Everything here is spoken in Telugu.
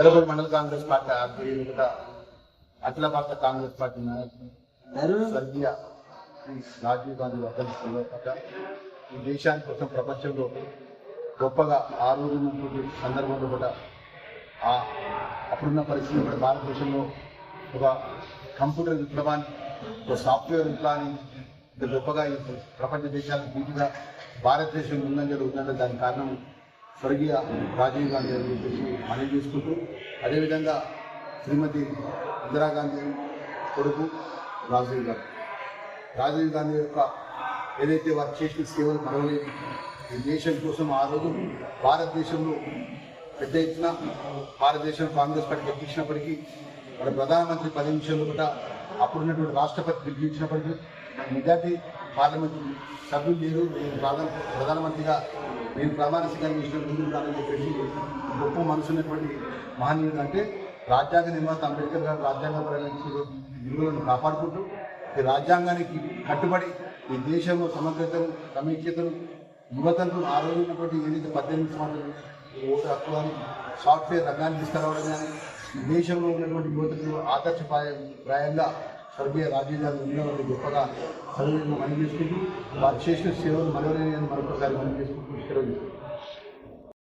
తెలపతి మండల కాంగ్రెస్ పార్టీ ఆధ్వర్యంలో అఖిల భారత కాంగ్రెస్ పార్టీ నాయకులు స్వర్గీయ శ్రీ రాజీవ్ గాంధీ వర్ధంతి సందర్భంగా ఈ దేశాని కోసం ప్రపంచంలో గొప్పగా ఆ రోజు సందర్భంలో కూడా ఆ అప్పుడున్న పరిస్థితుల్లో కూడా భారతదేశంలో ఒక కంప్యూటర్ విప్లవాన్ని ఒక సాఫ్ట్వేర్ విప్లవాన్ని గొప్పగా ప్రపంచ దేశాలకు వీటిగా భారతదేశం ముందంజలు ఉందంటే దానికి కారణం స్వర్గీయ రాజీవ్ గాంధీ అని చెప్పేసి మనం చేసుకుంటూ అదేవిధంగా శ్రీమతి ఇందిరాగాంధీ కొడుకు రాజీవ్ గాంధీ రాజీవ్ గాంధీ యొక్క ఏదైతే వారు చేసిన సేవలు మరవలేదు ఈ దేశం కోసం ఆ రోజు భారతదేశంలో పెద్ద ఎత్తున భారతదేశం కాంగ్రెస్ పార్టీ గెలిపించినప్పటికీ మన ప్రధానమంత్రి పది నిమిషాలు కూడా అప్పుడున్నటువంటి రాష్ట్రపతి పిలిపించినప్పటికీ మెజార్టీ పార్లమెంట్ సభ్యులు లేరు నేను ప్రధాన ప్రధానమంత్రిగా నేను ప్రమాణ స్వీకారం చేసిన ముందు ఉండాలని చెప్పేసి గొప్ప మనసున్నటువంటి మహనీయుడు అంటే రాజ్యాంగ నిర్మాత అంబేద్కర్ గారు రాజ్యాంగపరమైన విలువలను కాపాడుకుంటూ ఈ రాజ్యాంగానికి కట్టుబడి ఈ దేశంలో సమగ్రతను సమైక్యతను యువతను ఆ రోజు ఉన్నటువంటి ఏదైతే పద్దెనిమిది సంవత్సరాలు ఓటు హక్కు సాఫ్ట్వేర్ రంగాన్ని తీసుకురావడం కానీ దేశంలో ఉన్నటువంటి యువతకు ఆదర్శప్రాయ ప్రాయంగా స్వర్గీయ రాజీవ్ గాంధీ ఉన్నవాళ్ళు గొప్పగా సర్వీసులు మనం చేసుకుంటూ వారు చేసిన సేవలు మనవలేని మరొకసారి మనం చేసుకుంటూ